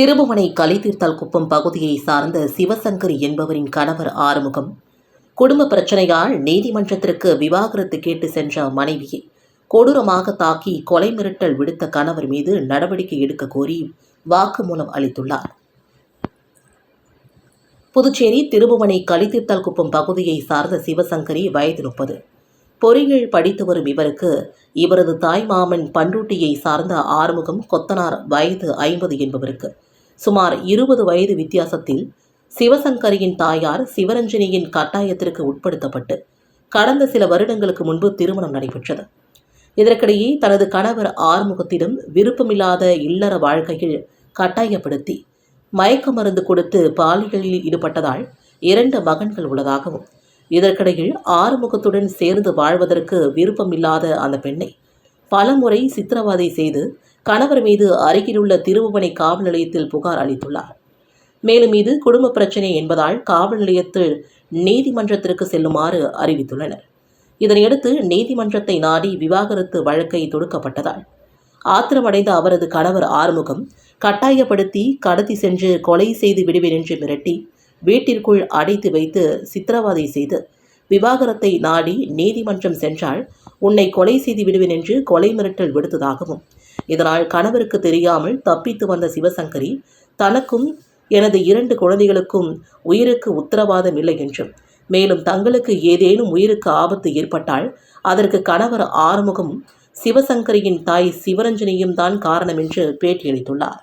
திருபுவனை கலிதீர்த்தல் குப்பம் பகுதியை சார்ந்த சிவசங்கரி என்பவரின் கணவர் ஆறுமுகம். குடும்ப பிரச்சனையால் நீதிமன்றத்திற்கு விவாகரத்து கேட்டு சென்ற மனைவியை கொடூரமாக தாக்கி கொலை மிரட்டல் விடுத்த கணவர் மீது நடவடிக்கை எடுக்க கோரி வாக்குமூலம் அளித்துள்ளார். புதுச்சேரி திருபுவனை கலித்தீர்த்தல் குப்பம் பகுதியை சார்ந்த சிவசங்கரி வயது முப்பது. பொறியியல் படித்து வரும் இவருக்கு இவரது தாய் மாமன் பண்ருட்டியை சார்ந்த ஆறுமுகம் கொத்தனார் வயது ஐம்பது என்பவருக்கு சுமார் இருபது வயது வித்தியாசத்தில் சிவசங்கரியின் தாயார் சிவரஞ்சனியின் கட்டாயத்திற்கு உட்படுத்தப்பட்டு கடந்த சில வருடங்களுக்கு முன்பு திருமணம் நடைபெற்றது. இதற்கிடையே தனது கணவர் ஆறுமுகத்திடம் விருப்பமில்லாத இல்லற வாழ்க்கையில் கட்டாயப்படுத்தி மயக்க மருந்து கொடுத்து பாலியலில் ஈடுபட்டதால் இரண்டு மகன்கள் உள்ளதாகவும் இதற்கிடையில் ஆறுமுகத்துடன் சேர்ந்து வாழ்வதற்கு விருப்பமில்லாத அந்த பெண்ணை பலமுறை சித்திரவதை செய்து கணவர் மீது அருகிலுள்ள திருபுவனை காவல் நிலையத்தில் புகார் அளித்துள்ளார். மேலும் இது குடும்ப பிரச்சனை என்பதால் காவல் நிலையத்தில் நீதிமன்றத்திற்கு செல்லுமாறு அறிவித்துள்ளனர். இதனையடுத்து நீதிமன்றத்தை நாடி விவாகரத்து வழக்கை தொடுக்கப்பட்டதால் ஆத்திரமடைந்த அவரது கணவர் ஆறுமுகம் கட்டாயப்படுத்தி கடத்தி சென்று கொலை செய்து விடுவேன் என்று மிரட்டி வீட்டிற்குள் அடைத்து வைத்து சித்திரவதை செய்து விவாகரத்தை நாடி நீதிமன்றம் சென்றால் உன்னை கொலை செய்து விடுவேன் என்று கொலை மிரட்டல் விடுத்ததாகவும் இதனால் கணவருக்கு தெரியாமல் தப்பித்து வந்த சிவசங்கரி தனக்கும் எனது இரண்டு குழந்தைகளுக்கும் உயிருக்கு உத்தரவாதம் இல்லை என்றும் மேலும் தங்களுக்கு ஏதேனும் உயிருக்கு ஆபத்து ஏற்பட்டால் அதற்கு கணவர் ஆறுமுகம் சிவசங்கரியின் தாய் சிவரஞ்சனியும் தான் காரணம் என்று பேட்டியளித்துள்ளார்.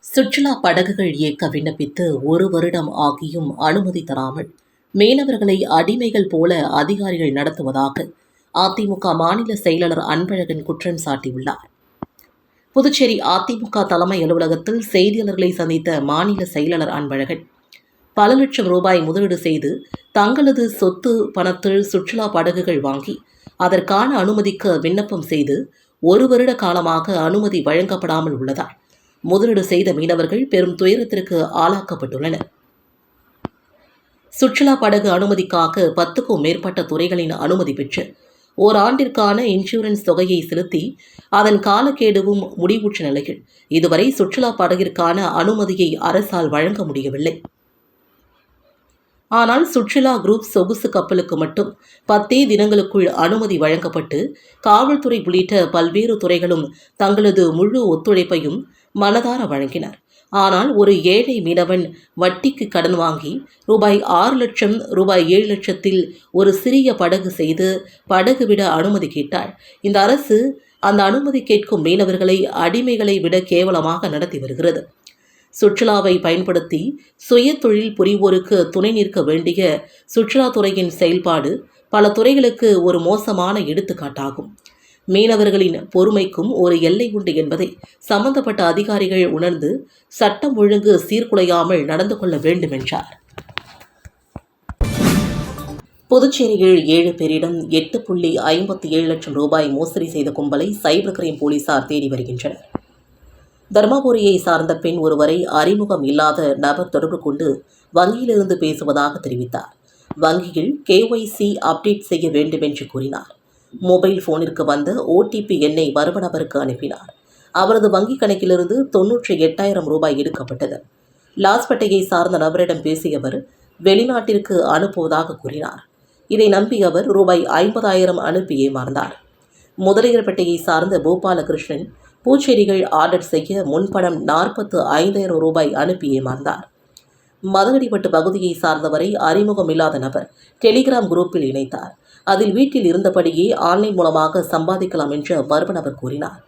சுற்றுலா படகுகள் இயக்க விண்ணப்பித்து ஒரு வருடம் ஆகியும் அனுமதி தராமல் மீனவர்களை அடிமைகள் போல அதிகாரிகள் நடத்துவதாக அதிமுக மாநில செயலாளர் அன்பழகன் குற்றம் சாட்டியுள்ளார். புதுச்சேரி அதிமுக தலைமை அலுவலகத்தில் செய்தியாளர்களை சந்தித்த மாநில செயலாளர் அன்பழகன் பல லட்சம் ரூபாய் முதலீடு செய்து தங்களது சொத்து பணத்தில் சுற்றுலா படகுகள் வாங்கி அதற்கான அனுமதிக்கு விண்ணப்பம் செய்து ஒரு வருட காலமாக அனுமதி வழங்கப்படாமல் உள்ளதால் முதலீடு செய்த மீனவர்கள் பெரும் துயரத்திற்கு ஆளாக்கப்பட்டுள்ளனர். சுற்றுலா படகு அனுமதிக்காக பத்துக்கும் மேற்பட்ட துறைகளின் அனுமதி பெற்று ஓராண்டிற்கான இன்சூரன்ஸ் தொகையை செலுத்தி அதன் காலக்கெடுவும் முடிவுற்ற நிலையில் இதுவரை சுற்றுலா படகிற்கான அனுமதியை அரசால் வழங்க முடியவில்லை. ஆனால் சுற்றுலா குரூப் சொகுசு கப்பலுக்கு மட்டும் பத்தே தினங்களுக்குள் அனுமதி வழங்கப்பட்டு காவல்துறை உள்ளிட்ட பல்வேறு துறைகளும் தங்களது முழு ஒத்துழைப்பையும் மனதார வழங்கினர். ஆனால் ஒரு ஏழை மீனவன் வட்டிக்கு கடன் வாங்கி ரூபாய் ஆறு லட்சம் ரூபாய் ஏழு லட்சத்தில் ஒரு சிறிய படகு செய்து படகு விட அனுமதி கேட்டார் இந்த அரசு அந்த அனுமதி கேட்கும் மீனவர்களை அடிமைகளை விட கேவலமாக நடத்தி வருகிறது. சுற்றுலாவை பயன்படுத்தி சுய தொழில் புரிவோருக்கு துணை நிற்க வேண்டிய சுற்றுலாத்துறையின் செயல்பாடு பல துறைகளுக்கு ஒரு மோசமான எடுத்துக்காட்டாகும். மீனவர்களின் பொறுமைக்கும் ஒரு எல்லை உண்டு என்பதை சம்பந்தப்பட்ட அதிகாரிகள் உணர்ந்து சட்டம் ஒழுங்கு சீர்குலையாமல் நடந்து கொள்ள வேண்டும் என்றார் புதுச்சேரியில் ஏழு பேரிடம் எட்டு புள்ளி ஐம்பத்தி ஏழு லட்சம் ரூபாய் மோசடி செய்த கும்பலை சைபர் கிரைம் போலீசார் தேடி வருகின்றனர். தர்மபுரியை சார்ந்த பெண் ஒருவரை அறிமுகம் இல்லாத நபர் தொடர்பு கொண்டு வங்கியிலிருந்து பேசுவதாக தெரிவித்தார். வங்கியில் கேஒய்சி அப்டேட் செய்ய வேண்டும் என்று கூறினார். மொபைல் ஃபோனிற்கு வந்த ஓடிபி எண்ணை மர்ம நபருக்கு அனுப்பினார். அவரது வங்கிக் கணக்கிலிருந்து தொன்னூற்றி எட்டாயிரம் ரூபாய் எடுக்கப்பட்டது. லாஸ்பேட்டையை சார்ந்த நபரிடம் பேசியவர் வெளிநாட்டிற்கு அனுப்புவதாக கூறினார். இதை நம்பி அவர் ரூபாய் ஐம்பதாயிரம் அனுப்பி ஏமாந்தார். முதலியர்பேட்டையை சார்ந்த பூபாலகிருஷ்ணன் பூச்செடிகள் ஆர்டர் செய்ய முன்பணம் நாற்பத்து ஐந்தாயிரம் ரூபாய் அனுப்பி ஏமாந்தார். மதகடிப்பட்டு பகுதியை சார்ந்தவரை அறிமுகமில்லாத நபர் டெலிகிராம் குரூப்பில் இணைத்தார். அதில் வீட்டில் இருந்தபடியே ஆன்லைன் மூலமாக சம்பாதிக்கலாம் என்று மர்ம நபர் கூறினார்.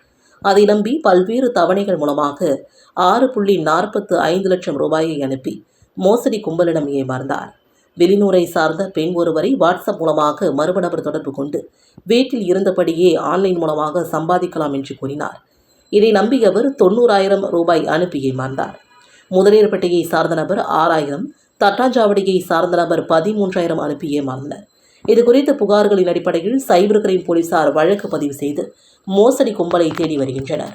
அதை நம்பி பல்வேறு தவணைகள் மூலமாக ஆறு புள்ளி நாற்பத்து ஐந்து லட்சம் ரூபாயை அனுப்பி மோசடி கும்பலிடம் ஏமாந்தார். வெளிநூரை சார்ந்த பெண் ஒருவரை வாட்ஸ்அப் மூலமாக மர்ம நபர் தொடர்பு கொண்டு வீட்டில் இருந்தபடியே ஆன்லைன் மூலமாக சம்பாதிக்கலாம் என்று கூறினார். இதை நம்பியவர் தொண்ணூறாயிரம் ரூபாய் அனுப்பி ஏமாந்தார். முதலியர்பேட்டையை சார்ந்த நபர் ஆறாயிரம் தட்டாஞ்சாவடியை சார்ந்த நபர் பதிமூன்றாயிரம் அனுப்பி ஏமாந்தனர். இது குறித்த புகார்களின் அடிப்படையில் சைபர் கிரைம் போலீசார் வழக்கு பதிவு செய்து மோசடி கும்பலை தேடி வருகின்றனர்.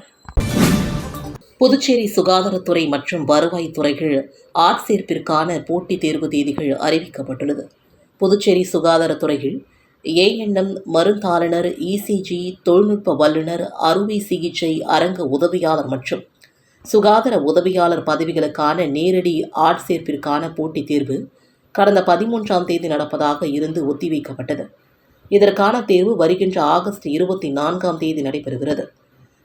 புதுச்சேரி சுகாதாரத்துறை மற்றும் வருவாய்த்துறைகள் ஆட்சேர்ப்பிற்கான போட்டித் தேர்வு தேதிகள் அறிவிக்கப்பட்டுள்ளது. புதுச்சேரி சுகாதாரத்துறையில் ஏஎன்எம் மருந்தாளுநர் இசிஜி தொழில்நுட்ப வல்லுநர் அறுவை சிகிச்சை அரங்க உதவியாளர் மற்றும் சுகாதார உதவியாளர் பதவிகளுக்கான நேரடி ஆட்சேர்ப்பிற்கான போட்டித் தேர்வு கடந்த பதிமூன்றாம் தேதி நடப்பதாக இருந்து ஒத்திவைக்கப்பட்டது. இதற்கான தேர்வு வருகின்ற ஆகஸ்ட் இருபத்தி நான்காம் தேதி நடைபெறுகிறது.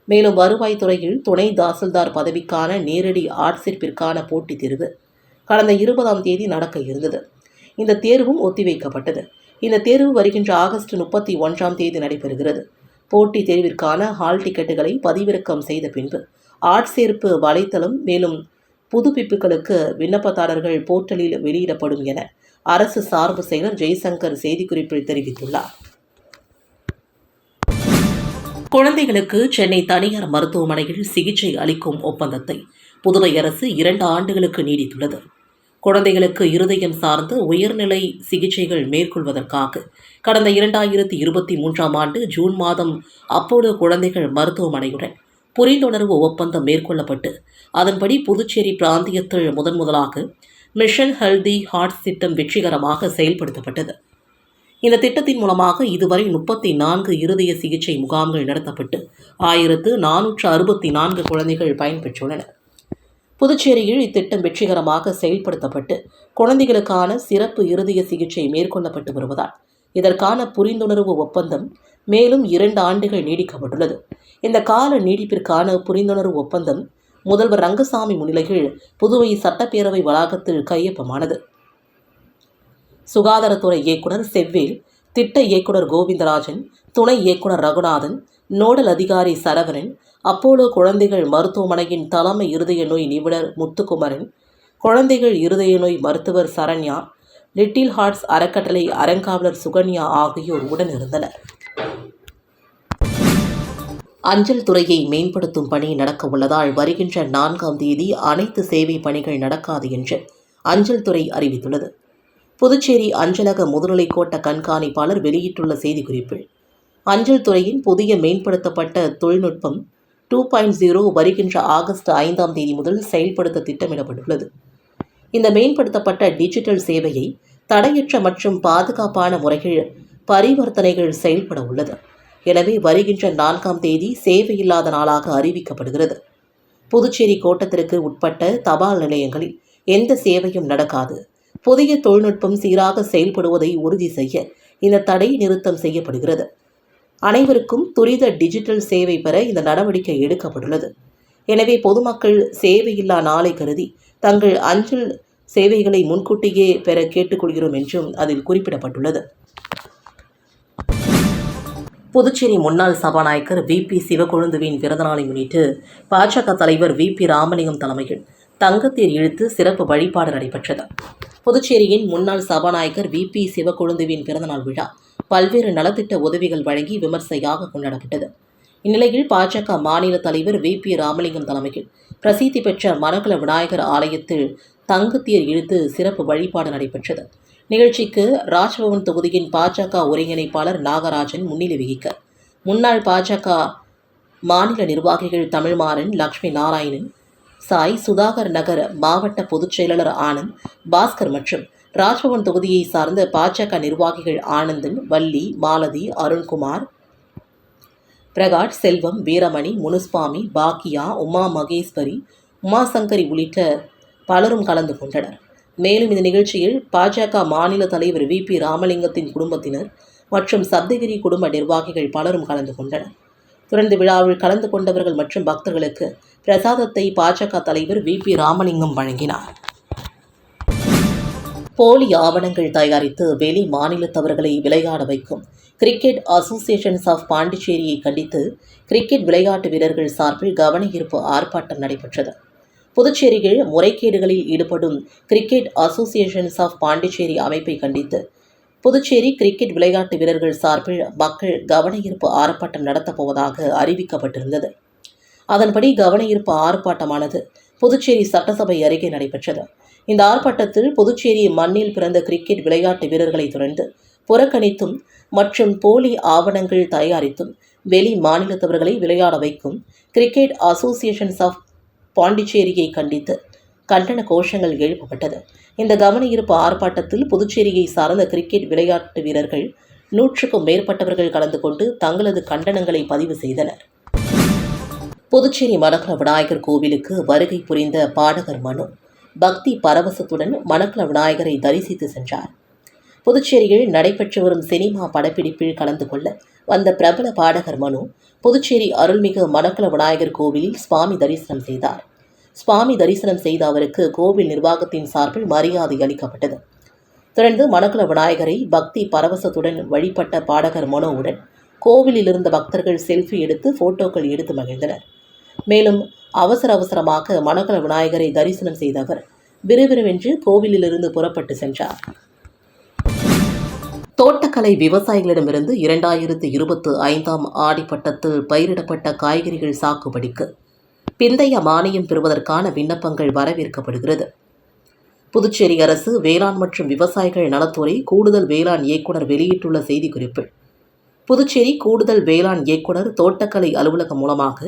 மேலும் வருவாய்த்துறையில் துணை தாசில்தார் பதவிக்கான நேரடி ஆட்சேர்ப்பிற்கான போட்டித் தேர்வு கடந்த இருபதாம் தேதி நடக்க இருந்தது. இந்த தேர்வும் ஒத்திவைக்கப்பட்டது. இந்த தேர்வு வருகின்ற ஆகஸ்ட் முப்பத்தி ஒன்றாம் தேதி நடைபெறுகிறது. போட்டித் தேர்விற்கான ஹால் டிக்கெட்டுகளை பதிவிறக்கம் செய்த பின்பு ஆட்சேர்ப்பு வலைத்தளம் மேலும் புதுப்பிப்புகளுக்கு விண்ணப்பதாரர்கள் போர்ட்டலில் வெளியிடப்படும் என அரசு சார்பு செயலர் ஜெய்சங்கர் செய்திக்குறிப்பில் தெரிவித்துள்ளார். குழந்தைகளுக்கு சென்னை தனியார் மருத்துவமனையில் சிகிச்சை அளிக்கும் ஒப்பந்தத்தை புதுவை அரசு இரண்டு ஆண்டுகளுக்கு நீடித்துள்ளது. குழந்தைகளுக்கு இருதயம் சார்ந்த உயர்நிலை சிகிச்சைகள் மேற்கொள்வதற்காக கடந்த இரண்டாயிரத்தி இருபத்தி மூன்றாம் ஆண்டு ஜூன் மாதம் அப்போலோ குழந்தைகள் மருத்துவமனையுடன் புரிந்துணர்வு ஒப்பந்தம் மேற்கொள்ளப்பட்டு அதன்படி புதுச்சேரி பிராந்தியத்தில் முதன் முதலாக மிஷன் ஹெல்தி ஹார்ட்ஸ் திட்டம் வெற்றிகரமாக செயல்படுத்தப்பட்டது. இந்த திட்டத்தின் மூலமாக இதுவரை முப்பத்தி நான்கு இருதய சிகிச்சை முகாம்கள் நடத்தப்பட்டு ஆயிரத்து நானூற்று அறுபத்தி நான்கு குழந்தைகள் பயன்பெற்றுள்ளனர் புதுச்சேரியில் இத்திட்டம் வெற்றிகரமாக செயல்படுத்தப்பட்டு குழந்தைகளுக்கான சிறப்பு இருதய சிகிச்சை மேற்கொள்ளப்பட்டு வருவதால் இதற்கான புரிந்துணர்வு ஒப்பந்தம் மேலும் இரண்டு ஆண்டுகள் நீடிக்கப்பட்டுள்ளது. இந்த கால நீடிப்பிற்கான புரிந்துணர்வு ஒப்பந்தம் முதல்வர் ரங்கசாமி முன்னிலையில் புதுவை சட்டப்பேரவை வளாகத்தில் கையொப்பமானது. சுகாதாரத்துறை இயக்குனர் செவ்வேல் திட்ட இயக்குனர் கோவிந்தராஜன் துணை இயக்குனர் ரகுநாதன் நோடல் அதிகாரி சரவணன் அப்போலோ குழந்தைகள் மருத்துவமனையின் தலைமை இருதய நோய் நிபுணர் முத்துக்குமரன் குழந்தைகள் இருதய நோய் மருத்துவர் சரண்யா லிட்டில் ஹார்ட்ஸ் அறக்கட்டளை அறங்காவலர் சுகன்யா ஆகியோர் உடனிருந்தனர். அஞ்சல் துறையை மேம்படுத்தும் பணி நடக்க உள்ளதால் வருகின்ற நான்காம் தேதி அனைத்து சேவை பணிகள் நடக்காது என்று அஞ்சல் துறை அறிவித்துள்ளது. புதுச்சேரி அஞ்சலக முதுநிலை கோட்ட கண்காணிப்பாளர் வெளியிட்டுள்ள செய்திக்குறிப்பில் அஞ்சல் துறையின் புதிய மேம்படுத்தப்பட்ட தொழில்நுட்பம் டூ பாயிண்ட் ஜீரோ வருகின்ற ஆகஸ்ட் ஐந்தாம் தேதி முதல் செயல்படுத்த திட்டமிடப்பட்டுள்ளது. இந்த மேம்படுத்தப்பட்ட டிஜிட்டல் சேவையை தடையற்ற மற்றும் பாதுகாப்பான முறையில் பரிவர்த்தனைகள் செயல்பட உள்ளது. எனவே வருகின்ற நான்காம் தேதி சேவையில்லாத நாளாக அறிவிக்கப்படுகிறது. புதுச்சேரி கோட்டத்திற்கு உட்பட்ட தபால் நிலையங்களில் எந்த சேவையும் நடக்காது. புதிய தொழில்நுட்பம் சீராக செயல்படுவதை உறுதி செய்ய இந்த தடை நிறுத்தம் செய்யப்படுகிறது. அனைவருக்கும் துரித டிஜிட்டல் சேவை பெற இந்த நடவடிக்கை எடுக்கப்பட்டுள்ளது. எனவே பொதுமக்கள் சேவையில்லா நாளை கருதி தங்கள் அஞ்சல் சேவைகளை முன்கூட்டியே பெற கேட்டுக்கொள்கிறோம் என்றும் அதில் குறிப்பிடப்பட்டுள்ளது. புதுச்சேரி முன்னாள் சபாநாயகர் வி பி சிவகொழுந்துவின் பிறந்தநாளை முன்னிட்டு பாஜக தலைவர் வி பி ராமலிங்கம் தலைமையில் தங்கத்தேர் இழுத்து சிறப்பு வழிபாடு நடைபெற்றது. புதுச்சேரியின் முன்னாள் சபாநாயகர் வி பி சிவகொழுந்துவின் பிறந்தநாள் விழா பல்வேறு நலத்திட்ட உதவிகள் வழங்கி விமர்சையாக கொண்டாடப்பட்டது. இந்நிலையில் பாஜக மாநில தலைவர் வி பி ராமலிங்கம் தலைமையில் பிரசித்தி பெற்ற மரகல விநாயகர் ஆலயத்தில் தங்கத்தேர் இழுத்து சிறப்பு வழிபாடு நடைபெற்றது. நிகழ்ச்சிக்கு ராஜ்பவன் தொகுதியின் பாஜக ஒருங்கிணைப்பாளர் நாகராஜன் முன்னிலை வகிக்க. முன்னாள் பாஜக மாநில நிர்வாகிகள் தமிழ்மாறன் லக்ஷ்மி நாராயணன் சாய் சுதாகர் நகர் மாவட்ட பொதுச் செயலாளர் ஆனந்த் பாஸ்கர் மற்றும் ராஜ்பவன் தொகுதியை சார்ந்த பாஜக நிர்வாகிகள் ஆனந்தன் வள்ளி மாலதி அருண்குமார் பிரகாஷ் செல்வம் வீரமணி முனுஸ்வாமி பாக்கியா உமா மகேஸ்வரி உமாசங்கரி உள்ளிட்ட பலரும் கலந்து கொண்டனர். மேலும் இந்த நிகழ்ச்சியில் பாஜக மாநில தலைவர் வி. பி. ராமலிங்கத்தின் குடும்பத்தினர் மற்றும் சப்தகிரி குடும்ப நிர்வாகிகள் பலரும் கலந்து கொண்டனர். தொடர்ந்து விழாவில் கலந்து கொண்டவர்கள் மற்றும் பக்தர்களுக்கு பிரசாதத்தை பாஜக தலைவர் வி. பி. ராமலிங்கம் வழங்கினார். போலி ஆவணங்கள் தயாரித்து வெளி மாநிலத்தவர்களை விளையாட வைக்கும் கிரிக்கெட் அசோசியேஷன்ஸ் ஆஃப் பாண்டிச்சேரியை கண்டித்து கிரிக்கெட் விளையாட்டு வீரர்கள் சார்பில் கவனஈர்ப்பு ஆர்ப்பாட்டம் நடைபெற்றது. புதுச்சேரியில் முறைகேடுகளில் ஈடுபடும் கிரிக்கெட் அசோசியேஷன்ஸ் ஆஃப் பாண்டிச்சேரி அமைப்பை கண்டித்து புதுச்சேரி கிரிக்கெட் விளையாட்டு வீரர்கள் சார்பில் மக்கள் கவனஈர்ப்பு ஆர்ப்பாட்டம் நடத்தப்போவதாக அறிவிக்கப்பட்டிருந்தது. அதன்படி கவனஈர்ப்பு ஆர்ப்பாட்டமானது புதுச்சேரி சட்டசபை அருகே நடைபெற்றது. இந்த ஆர்ப்பாட்டத்தில் புதுச்சேரி மண்ணில் பிறந்த கிரிக்கெட் விளையாட்டு வீரர்களை தொடர்ந்து புறக்கணித்தும் மற்றும் போலி ஆவணங்கள் தயாரித்தும் வெளி மாநிலத்தவர்களை விளையாட வைக்கும் கிரிக்கெட் அசோசியேஷன்ஸ் ஆஃப் பாண்டிச்சேரியை கண்டித்து கண்டன கோஷங்கள் எழுப்பப்பட்டது. இந்த கவனஈர்ப்பு ஆர்ப்பாட்டத்தில் புதுச்சேரியை சார்ந்த கிரிக்கெட் விளையாட்டு வீரர்கள் நூற்றுக்கும் மேற்பட்டவர்கள் கலந்து கொண்டு தங்களது கண்டனங்களை பதிவு செய்தனர். புதுச்சேரி மணக்கல விநாயகர் கோவிலுக்கு வருகை புரிந்த பாடகர் மனு பக்தி பரவசத்துடன் மணக்கல விநாயகரை தரிசித்து சென்றார். புதுச்சேரியில் நடைபெற்று வரும் சினிமா படப்பிடிப்பில் கலந்து கொள்ள வந்த பிரபல பாடகர் மனு புதுச்சேரி அருள்மிகு மணக்குல விநாயகர் கோவிலில் சுவாமி தரிசனம் செய்தார். சுவாமி தரிசனம் செய்த அவருக்கு கோவில் நிர்வாகத்தின் சார்பில் மரியாதை அளிக்கப்பட்டது. தொடர்ந்து மணக்குல விநாயகரை பக்தி பரவசத்துடன் வழிபட்ட பாடகர் மனோவுடன் கோவிலில் இருந்த பக்தர்கள் செல்ஃபி எடுத்து போட்டோக்கள் எடுத்து மகிழ்ந்தனர். மேலும் அவசர அவசரமாக மணக்கல விநாயகரை தரிசனம் செய்த அவர் விறுவிறுவென்று கோவிலிலிருந்து புறப்பட்டு சென்றார். தோட்டக்கலை விவசாயிகளிடமிருந்து இரண்டாயிரத்து இருபத்து ஐந்தாம் ஆடிப்பட்டத்தில் பயிரிடப்பட்ட காய்கறிகள் சாகுபடிக்கு பிந்தைய மானியம் பெறுவதற்கான விண்ணப்பங்கள் வரவேற்கப்படுகிறது. புதுச்சேரி அரசு வேளாண் மற்றும் விவசாயிகள் நலத்துறை கூடுதல் வேளாண் இயக்குனர் வெளியிட்டுள்ள செய்திக்குறிப்பில் புதுச்சேரி கூடுதல் வேளாண் இயக்குனர் தோட்டக்கலை அலுவலகம் மூலமாக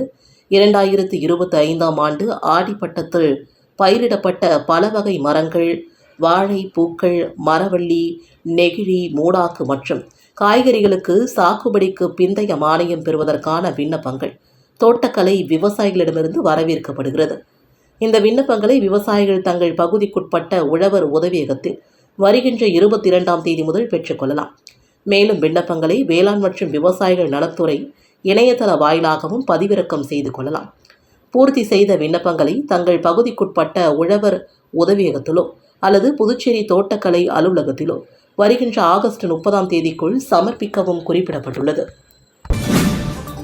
இரண்டாயிரத்து இருபத்தி ஐந்தாம் ஆண்டு ஆடிப்பட்டத்தில் பயிரிடப்பட்ட பல வகை மரங்கள் வாழை பூக்கள் மரவள்ளி நெகிழி மூடாக்கு மற்றும் காய்கறிகளுக்கு சாகுபடிக்கு பிந்தைய மானியம் பெறுவதற்கான விண்ணப்பங்கள் தோட்டக்கலை விவசாயிகளிடமிருந்து வரவேற்கப்படுகிறது. இந்த விண்ணப்பங்களை விவசாயிகள் தங்கள் பகுதிக்குட்பட்ட உழவர் உதவியகத்தில் வருகின்ற இருபத்தி இரண்டாம் தேதி முதல் பெற்றுக்கொள்ளலாம் மேலும் விண்ணப்பங்களை வேளாண் மற்றும் விவசாயிகள் நலத்துறை இணையதள வாயிலாகவும் பதிவிறக்கம் செய்து கொள்ளலாம். பூர்த்தி செய்த விண்ணப்பங்களை தங்கள் பகுதிக்குட்பட்ட உழவர் உதவியகத்திலோ அல்லது புதுச்சேரி தோட்டக்கலை அலுவலகத்திலோ வருகின்ற ஆகஸ்ட் முப்பதாம் தேதிக்குள் சமர்ப்பிக்கவும் குறிப்பிடப்பட்டுள்ளது.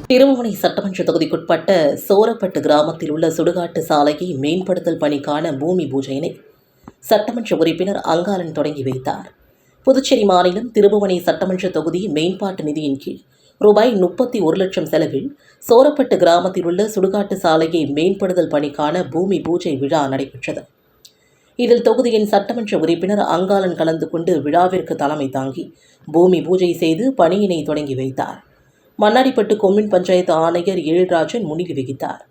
திருமணை சட்டமன்ற தொகுதிக்குட்பட்ட சோரப்பட்டு கிராமத்தில் உள்ள சுடுகாட்டு சாலையை மேம்படுத்தல் பணிக்கான பூமி பூஜையினை சட்டமன்ற உறுப்பினர் அங்காளன் தொடங்கி வைத்தார். புதுச்சேரி மாநிலம் திருபுவனை சட்டமன்ற தொகுதி மேம்பாட்டு நிதியின் கீழ் ரூபாய் முப்பத்தி ஒரு லட்சம் செலவில் சோரப்பட்டு கிராமத்தில் உள்ள சுடுகாட்டு சாலையை மேம்படுதல் பணிக்கான பூமி பூஜை விழா நடைபெற்றது. இதில் தொகுதியின் சட்டமன்ற உறுப்பினர் அங்காளன் கலந்து கொண்டு விழாவிற்கு தலைமை தாங்கி பூமி பூஜை செய்து பணியினை தொடங்கி வைத்தார். மண்ணாடிப்பட்டு கொம்மின் பஞ்சாயத்து ஆணையர் ஏழ்ராஜன் முன்னிலை வகித்தார்.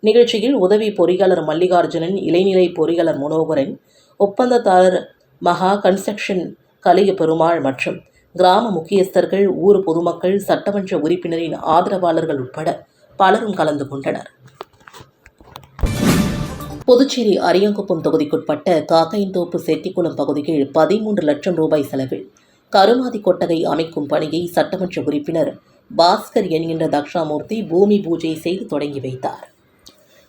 நிகழ்ச்சியில் உதவி பொறியாளர் மல்லிகார்ஜுனன் இளைநிலை பொறியாளர் மனோகரன் ஒப்பந்ததாரர் மகா கன்ஸ்ட்ரக்ஷன் கலிய பெருமாள் மற்றும் கிராம முக்கியஸ்தர்கள் ஊர் பொதுமக்கள் சட்டமன்ற உறுப்பினரின் ஆதரவாளர்கள் உட்பட பலரும் கலந்து கொண்டனர். புதுச்சேரி அரியங்குப்பம் தொகுதிக்குட்பட்ட காக்கையந்தோப்பு செட்டிக்குளம் பகுதியில் பதிமூன்று லட்சம் ரூபாய் செலவில் கருமாதி கொட்டகை அமைக்கும் பணியை சட்டமன்ற உறுப்பினர் பாஸ்கர் என்கின்ற தக்ஷாமூர்த்தி பூமி பூஜை செய்து தொடங்கி வைத்தார்.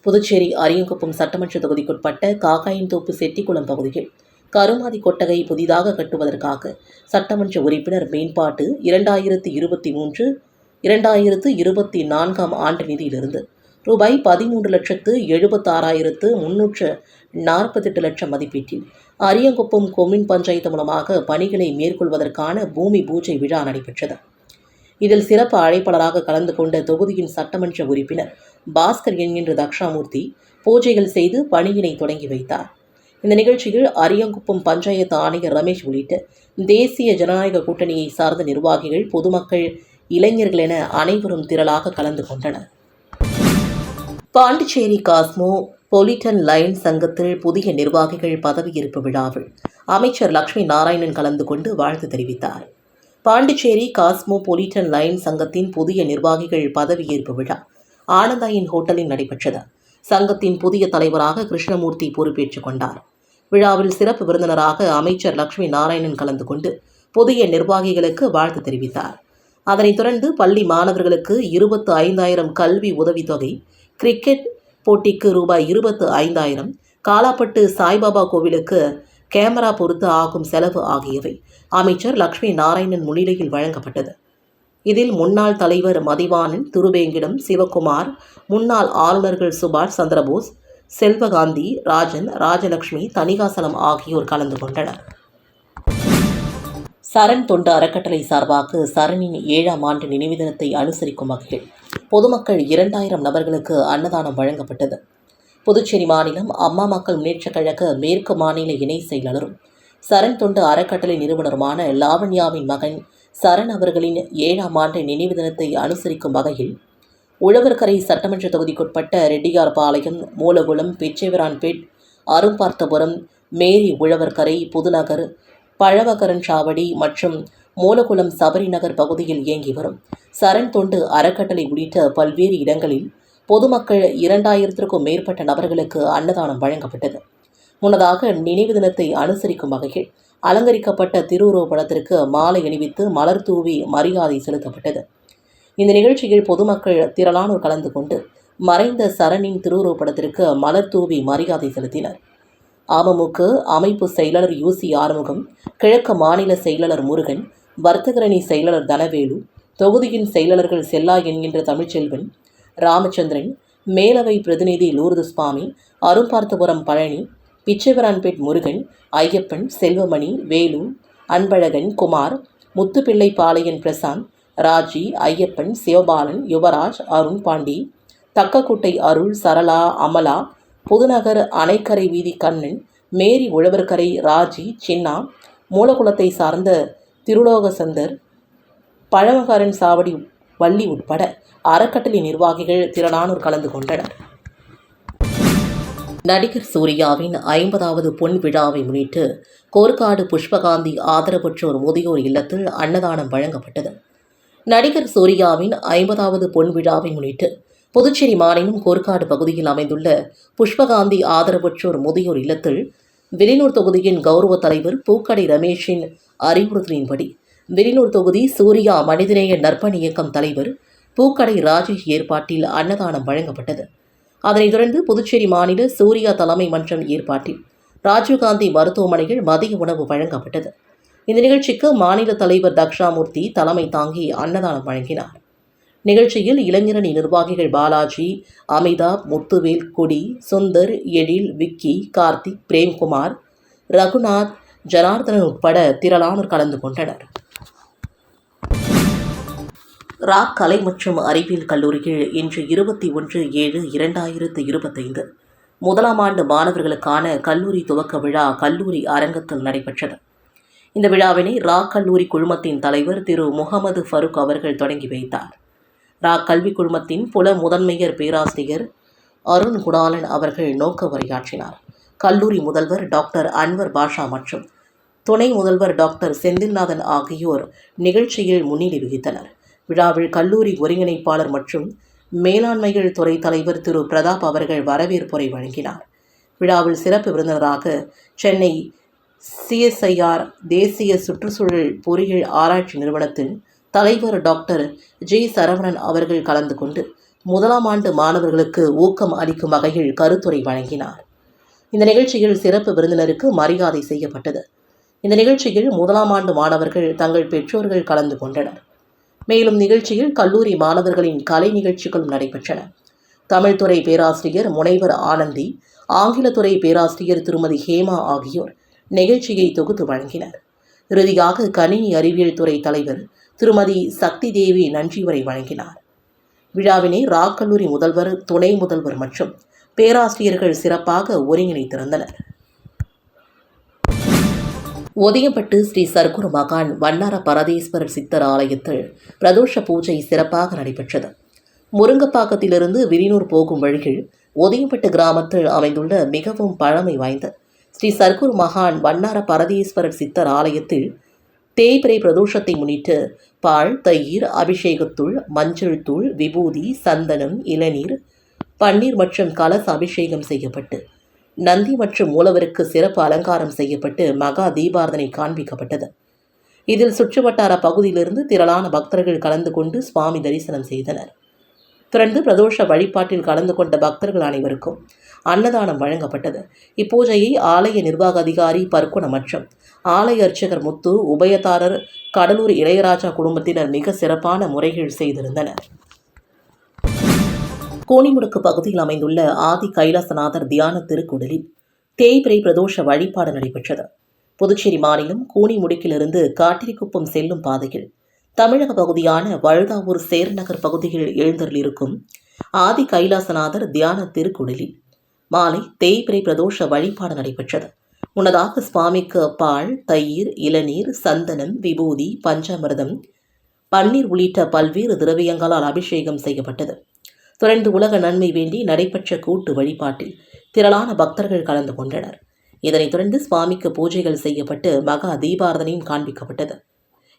புதுச்சேரி அரியங்குப்பம் சட்டமன்ற தொகுதிக்குட்பட்ட காக்காயந்தோப்பு செட்டிக்குளம் பகுதியில் கருமாதி கொட்டகை புதிதாக கட்டுவதற்காக சட்டமன்ற உறுப்பினர் மேம்பாட்டு இரண்டாயிரத்து இருபத்தி மூன்று இரண்டாயிரத்து இருபத்தி நான்காம் ஆண்டு நிதியிலிருந்து ரூபாய் பதிமூன்று லட்சத்து எழுபத்தாறாயிரத்து முன்னூற்று நாற்பத்தெட்டு லட்சம் மதிப்பீட்டில். அரியங்குப்பம் கொமின் பஞ்சாயத்து மூலமாக பணிகளை மேற்கொள்வதற்கான பூமி பூஜை விழா நடைபெற்றது. இதில் சிறப்பு அழைப்பாளராக கலந்து கொண்ட தொகுதியின் சட்டமன்ற உறுப்பினர் பாஸ்கர் என்கின்ற தக்ஷாமூர்த்தி பூஜைகள் செய்து பணியினை தொடங்கி வைத்தார். இந்த நிகழ்ச்சியில் அரியங்குப்பம் பஞ்சாயத்து ஆணையர் ரமேஷ் உள்ளிட்ட தேசிய ஜனநாயக கூட்டணியை சார்ந்த நிர்வாகிகள் பொதுமக்கள் இளைஞர்கள் என அனைவரும் திரளாக கலந்து கொண்டனர். பாண்டிச்சேரி காஸ்மோ பொலிட்டன் லைன் சங்கத்தில் புதிய நிர்வாகிகள் பதவியேற்பு விழாவில் அமைச்சர் லக்ஷ்மி நாராயணன் கலந்து கொண்டு வாழ்த்து தெரிவித்தார். பாண்டிச்சேரி காஸ்மோ பொலிட்டன் லைன் சங்கத்தின் புதிய நிர்வாகிகள் பதவியேற்பு விழா ஆனந்தாயின் ஹோட்டலில் நடைபெற்றது. சங்கத்தின் புதிய தலைவராக கிருஷ்ணமூர்த்தி பொறுப்பேற்றுக் கொண்டார். விழாவில் சிறப்பு விருந்தினராக அமைச்சர் லக்ஷ்மி நாராயணன் கலந்து கொண்டு புதிய நிர்வாகிகளுக்கு வாழ்த்து தெரிவித்தார். அதனைத் தொடர்ந்து பள்ளி மாணவர்களுக்கு இருபத்து ஐந்தாயிரம் கல்வி உதவித்தொகை கிரிக்கெட் போட்டிக்கு ரூபாய் இருபத்து ஐந்தாயிரம் காலாப்பட்டு சாய்பாபா கோவிலுக்கு கேமரா பொறுத்து ஆகும் செலவு ஆகியவை அமைச்சர் லக்ஷ்மி நாராயணன் முன்னிலையில் வழங்கப்பட்டது. இதில் முன்னாள் தலைவர் மதிவானன் துருவேங்கிடம் சிவகுமார் முன்னாள் ஆளுநர்கள் சுபாஷ் சந்திரபோஸ் செல்வகாந்தி ராஜன் ராஜலக்ஷ்மி தணிகாசலம் ஆகியோர் கலந்து கொண்டனர். சரண் தொண்டு அறக்கட்டளை சார்பாக சரணின் ஏழாம் ஆண்டு நினைவு தினத்தை அனுசரிக்கும் வகையில் பொதுமக்கள் இரண்டாயிரம் நபர்களுக்கு அன்னதானம் வழங்கப்பட்டது. புதுச்சேரி மாநிலம் அம்மா மக்கள் முன்னேற்றக் கழக மேற்கு மாநில இணை செயலாளரும் சரண் தொண்டு அறக்கட்டளை நிறுவனருமான லாவண்யாவின் மகன் சரண் அவர்களின் ஏழாம் ஆண்டு நினைவு தினத்தை அனுசரிக்கும் வகையில் உழவர்கரை சட்டமன்ற தொகுதிக்குட்பட்ட ரெட்டியார்பாளையம் மூலகுளம் பிச்சைவரான்பேட் அரும்பார்த்தபுரம் மேரி உழவர்கரை புதுநகர் பழவகரன் சாவடி மற்றும் மூலகுளம் சபரிநகர் பகுதியில் இயங்கி வரும். சரண் தொண்டு அறக்கட்டளை உள்ளிட்ட பல்வேறு இடங்களில் பொதுமக்கள் இரண்டாயிரத்திற்கும் மேற்பட்ட நபர்களுக்கு அன்னதானம் வழங்கப்பட்டது. முன்னதாக நினைவு தினத்தை அனுசரிக்கும் வகையில் அலங்கரிக்கப்பட்ட திருவுருவப் படத்திற்கு மாலை அணிவித்து மலர் தூவி மரியாதை செலுத்தப்பட்டது. இந்த நிகழ்ச்சியில் பொதுமக்கள் திரளானோர் கலந்து கொண்டு மறைந்த சரணின் திருவுருவப் படத்திற்கு மலர் தூவி மரியாதை செலுத்தினர். அமமுக அமைப்பு செயலாளர் யூசி ஆறுமுகம் கிழக்கு மாநில செயலாளர் முருகன் வர்த்தகரணி செயலாளர் தனவேலு தொகுதியின் செயலாளர்கள் செல்லா என்கின்ற தமிழ்ச்செல்வன் ராமச்சந்திரன் மேலவை பிரதிநிதி லூர்து சுவாமி அரும்பார்த்தபுரம் பழனி பிச்சைவரான்பேட் முருகன் ஐயப்பன் செல்வமணி வேலு அன்பழகன் குமார் முத்துப்பிள்ளை பாளையன் பிரசாந்த் ராஜி ஐயப்பன் சிவபாலன் யுவராஜ் அருண் பாண்டி தக்கக்குட்டை அருள் சரளா அமலா புதுநகர் அணைக்கரை வீதி கண்ணன் மேரி உழவர்கரை ராஜி சின்னா மூலகுலத்தை சார்ந்த திருலோகசந்தர் பழமகாரன் சாவடி வள்ளி உட்பட அறக்கட்டளை நிர்வாகிகள் திரளானோர் கலந்து கொண்டனர். நடிகர் சூர்யாவின் ஐம்பதாவது பொன் விழாவை முன்னிட்டு கோர்க்காடு புஷ்பகாந்தி ஆதரவற்றோர் முதியோர் இல்லத்தில் அன்னதானம் வழங்கப்பட்டது. நடிகர் சூர்யாவின் ஐம்பதாவது பொன் விழாவை முன்னிட்டு புதுச்சேரி மாநிலம் கோர்க்காடு பகுதியில் அமைந்துள்ள புஷ்பகாந்தி ஆதரவற்றோர் முதியோர் இல்லத்தில் வெளியூர் தொகுதியின் கௌரவ தலைவர் பூக்கடை ரமேஷின் அறிவுறுத்தலின்படி வெளியூர் தொகுதி சூர்யா மனிதநேய நற்பணி இயக்கம் தலைவர் பூக்கடை ராஜேஷ் ஏற்பாட்டில் அன்னதானம் வழங்கப்பட்டது. அதனைத் தொடர்ந்து புதுச்சேரி மாநில சூர்யா தலைமை மன்றம் ஏற்பாட்டில் ராஜீவ்காந்தி மருத்துவமனையில் மதிய உணவு வழங்கப்பட்டது. இந்த நிகழ்ச்சிக்கு மாநில தலைவர் தக்ஷாமூர்த்தி தலைமை தாங்கி அன்னதானம் வழங்கினார். நிகழ்ச்சியில் இளைஞரணி நிர்வாகிகள் பாலாஜி அமிதாப் முத்துவேல் கொடி சுந்தர் எழில் விக்கி கார்த்திக் பிரேம்குமார் ரகுநாத் ஜனார்தனன் உட்பட திரளானோர் கலந்து கொண்டனர். ராக் கலை மற்றும் அறிவியல் கல்லூரியில் இன்று இருபத்தி ஒன்று ஏழு இரண்டாயிரத்து இருபத்தைந்து. முதலாம் ஆண்டு மாணவர்களுக்கான கல்லூரி துவக்க விழா கல்லூரி அரங்கத்தில் நடைபெற்றது. இந்த விழாவினை ராக் கல்லூரி குழுமத்தின் தலைவர் திரு முகமது ஃபருக் அவர்கள் தொடங்கி வைத்தார். ராக் கல்விக் குழுமத்தின் புல முதன்மையர் பேராசிரியர் அருண் குணாலன் அவர்கள் நோக்க உரையாற்றினார். கல்லூரி முதல்வர் டாக்டர் அன்வர் பாஷா மற்றும் துணை முதல்வர் டாக்டர் செந்தில்நாதன் ஆகியோர் நிகழ்ச்சியில் முன்னிலை வகித்தனர். விழாவில் கல்லூரி ஒருங்கிணைப்பாளர் மற்றும் மேலாண்மைகள் துறை தலைவர் திரு பிரதாப் அவர்கள் வரவேற்புரை வழங்கினார். விழாவில் சிறப்பு விருந்தினராக சென்னை சிஎஸ்ஐஆர் தேசிய சுற்றுச்சூழல் பொறியியல் ஆராய்ச்சி நிறுவனத்தின் தலைவர் டாக்டர் ஜே. சரவணன் அவர்கள் கலந்து கொண்டு முதலாம் ஆண்டு மாணவர்களுக்கு ஊக்கம் அளிக்கும் வகையில் கருத்துரை வழங்கினார். இந்த நிகழ்ச்சியில் சிறப்பு விருந்தினருக்கு மரியாதை செய்யப்பட்டது. இந்த நிகழ்ச்சியில் முதலாம் ஆண்டு மாணவர்கள் தங்கள் பெற்றோர்கள் கலந்து கொண்டனர். மேலும் நிகழ்ச்சியில் கல்லூரி மாணவர்களின் கலை நிகழ்ச்சிகளும் நடைபெற்றன. தமிழ்துறை பேராசிரியர் முனைவர் ஆனந்தி ஆங்கிலத்துறை பேராசிரியர் திருமதி ஹேமா ஆகியோர் நிகழ்ச்சியை தொகுத்து வழங்கினர். இறுதியாக கணினி அறிவியல் துறை தலைவர் திருமதி சக்தி தேவி நன்றி உரை வழங்கினார். விழாவினை ராக் கல்லூரி முதல்வர் துணை முதல்வர் மற்றும் பேராசிரியர்கள் சிறப்பாக ஒருங்கிணைத்திருந்தனர் ஒதியப்பட்டு ஸ்ரீ சர்க்குரு மகான் வண்ணார பரதேஸ்வரர் சித்தர் ஆலயத்தில் பிரதோஷ பூஜை சிறப்பாக நடைபெற்றது. முருங்கப்பாக்கத்திலிருந்து விரினூர் போகும் வழியில் ஒதியப்பட்டு கிராமத்தில் அமைந்துள்ள மிகவும் பழமை வாய்ந்த ஸ்ரீ சர்க்குரு மகான் வண்ணார பரதேஸ்வரர் சித்தர் ஆலயத்தில் தேய்பிரை பிரதோஷத்தை முன்னிட்டு பால் தயிர் அபிஷேகத்தூள் மஞ்சள் தூள் விபூதி சந்தனம் இளநீர் பன்னீர் மற்றும் கலச அபிஷேகம் செய்யப்பட்டு நந்தி மற்றும் மூலவருக்கு சிறப்பு அலங்காரம் செய்யப்பட்டு மகா தீபாரதனை காண்பிக்கப்பட்டது. இதில் சுற்றுவட்டார பகுதியிலிருந்து திரளான பக்தர்கள் கலந்து கொண்டு சுவாமி தரிசனம் செய்தனர். தொடர்ந்து பிரதோஷ வழிபாட்டில் கலந்து கொண்ட பக்தர்கள் அனைவருக்கும் அன்னதானம் வழங்கப்பட்டது. இப்பூஜையை ஆலய நிர்வாக அதிகாரி பர்க்குண மற்றும் ஆலய அர்ச்சகர் முத்து உபயதாரர் கடலூர் இளையராஜா குடும்பத்தினர் மிக சிறப்பான முறைகள் செய்திருந்தனர். கோணிமுடுக்கு பகுதியில் அமைந்துள்ள ஆதி கைலாசநாதர் தியான திருக்குடலில் தேய்பிரை பிரதோஷ வழிபாடு நடைபெற்றது. புதுச்சேரி மாநிலம் கூனிமுடுக்கிலிருந்து காட்டிரிக்குப்பம் செல்லும் பாதையில் தமிழக பகுதியான வழுதாவூர் சேர்நகர் பகுதியில் எழுந்தருளிருக்கும் ஆதி கைலாசநாதர் தியான திருக்குடலில் மாலை தேய்பிரை பிரதோஷ வழிபாடு நடைபெற்றது. முன்னதாக சுவாமிக்கு பால் தயிர் இளநீர் சந்தனம் விபூதி பஞ்சாமிர்தம் பன்னீர் உள்ளிட்ட பல்வேறு திரவியங்களால் அபிஷேகம் செய்யப்பட்டது. தொடர்ந்து உலக நன்மை வேண்டி நடைபெற்ற கூட்டு வழிபாட்டில் திரளான பக்தர்கள் கலந்து கொண்டனர். இதனைத் தொடர்ந்து சுவாமிக்கு பூஜைகள் செய்யப்பட்டு மகா தீபாரதனையும் காண்பிக்கப்பட்டது.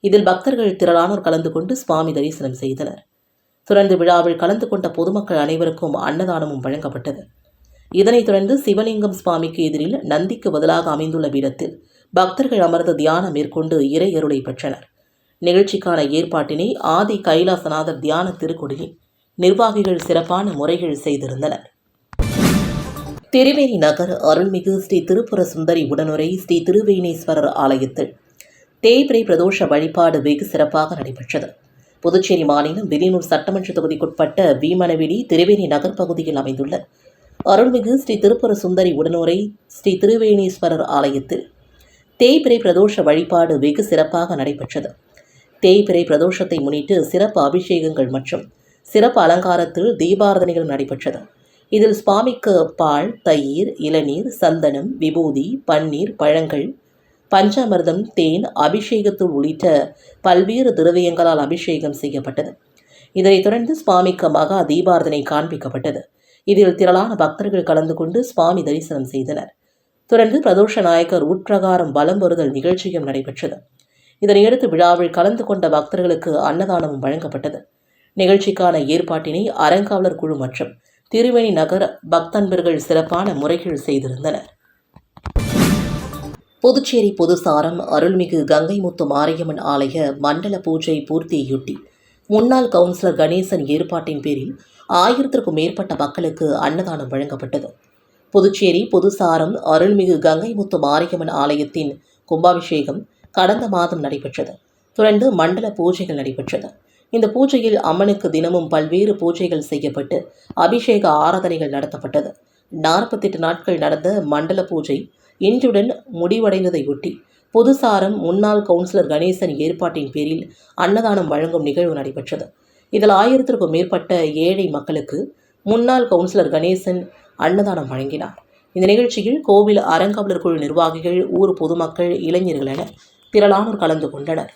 இதில் பக்தர்கள் திரளானோர் கலந்து கொண்டு சுவாமி தரிசனம் செய்தனர். தொடர்ந்து விழாவில் கலந்து கொண்ட பொதுமக்கள் அனைவருக்கும் அன்னதானமும் வழங்கப்பட்டது. இதனைத் தொடர்ந்து சிவலிங்கம் சுவாமிக்கு எதிரில் நந்திக்கு பதிலாக அமைந்துள்ள பீடத்தில் பக்தர்கள் அமர்ந்து தியானம் மேற்கொண்டு இறை அருளை பெற்றனர். நிகழ்ச்சிக்கான ஏற்பாட்டினை ஆதி கைலாசநாதர் தியான திருக்கொடியில் நிர்வாகிகள் சிறப்பான முறைகள் செய்திருந்தனர். திருவேணி நகர் அருள்மிகு ஸ்ரீ திருப்புர சுந்தரி உடனுரை ஸ்ரீ திருவேணீஸ்வரர் ஆலயத்தில் தேய்பிரை பிரதோஷ வழிபாடு வெகு சிறப்பாக நடைபெற்றது. புதுச்சேரி மாநிலம் விலியனூர் சட்டமன்ற தொகுதிக்குட்பட்ட வீமனவெளி திருவேணி நகர் பகுதியில் அமைந்துள்ள அருள்மிகு ஸ்ரீ திருப்புர சுந்தரி உடனுரை ஸ்ரீ திருவேணீஸ்வரர் ஆலயத்தில் தேய்பிரை பிரதோஷ வழிபாடு வெகு சிறப்பாக நடைபெற்றது. தேய்பிரை பிரதோஷத்தை முன்னிட்டு சிறப்பு அபிஷேகங்கள் மற்றும் சிறப்பு அலங்காரத்தில் தீபாரதனைகள் நடைபெற்றது. இதில் சுவாமிக்கு பால் தயிர் இளநீர் சந்தனம் விபூதி பன்னீர் பழங்கள் பஞ்சாமிர்தம் தேன் அபிஷேகத்தூள் உள்ளிட்ட பல்வேறு திரவியங்களால் அபிஷேகம் செய்யப்பட்டது. இதனைத் தொடர்ந்து சுவாமிக்கு மகா தீபாரதனை காண்பிக்கப்பட்டது. இதில் திரளான பக்தர்கள் கலந்து கொண்டு சுவாமி தரிசனம் செய்தனர். தொடர்ந்து பிரதோஷ நாயக்கர் உட்பிரகாரம் பலம் வருதல் நிகழ்ச்சியும் நடைபெற்றது. இதனையடுத்து விழாவில் கலந்து கொண்ட பக்தர்களுக்கு அன்னதானமும் வழங்கப்பட்டது. நிகழ்ச்சிக்கான ஏற்பாட்டினை அறங்காவலர் குழு மற்றும் திருவேணி நகர பக்தன்பர்கள் சிறப்பான முறைகள் செய்திருந்தனர். புதுச்சேரி பொதுசாரம் அருள்மிகு கங்கை முத்து மாரியம்மன் ஆலய மண்டல பூஜை பூர்த்தியொட்டி முன்னாள் கவுன்சிலர் கணேசன் ஏற்பாட்டின் பேரில் ஆயிரத்திற்கும் மேற்பட்ட மக்களுக்கு அன்னதானம் வழங்கப்பட்டது. புதுச்சேரி பொதுசாரம் அருள்மிகு கங்கைமுத்து மாரியம்மன் ஆலயத்தின் கும்பாபிஷேகம் கடந்த மாதம் நடைபெற்றது. தொடர்ந்து மண்டல பூஜைகள் நடைபெற்றது. இந்த பூஜையில் அம்மனுக்கு தினமும் பல்வேறு பூஜைகள் செய்யப்பட்டு அபிஷேக ஆராதனைகள் நடத்தப்பட்டது. நாற்பத்தெட்டு நாட்கள் நடந்த மண்டல பூஜை இன்றுடன் முடிவடைந்ததையொட்டி பொதுசாரம் முன்னாள் கவுன்சிலர் கணேசன் ஏற்பாட்டின் பேரில் அன்னதானம் வழங்கும் நிகழ்வு நடைபெற்றது. இதில் ஆயிரத்திற்கும் மேற்பட்ட ஏழை மக்களுக்கு முன்னாள் கவுன்சிலர் கணேசன் அன்னதானம் வழங்கினார். இந்த நிகழ்ச்சியில் கோவில் அறங்காவலர் குழு நிர்வாகிகள் ஊர் பொதுமக்கள் இளைஞர்கள் என திரளானோர் கலந்து கொண்டனர்.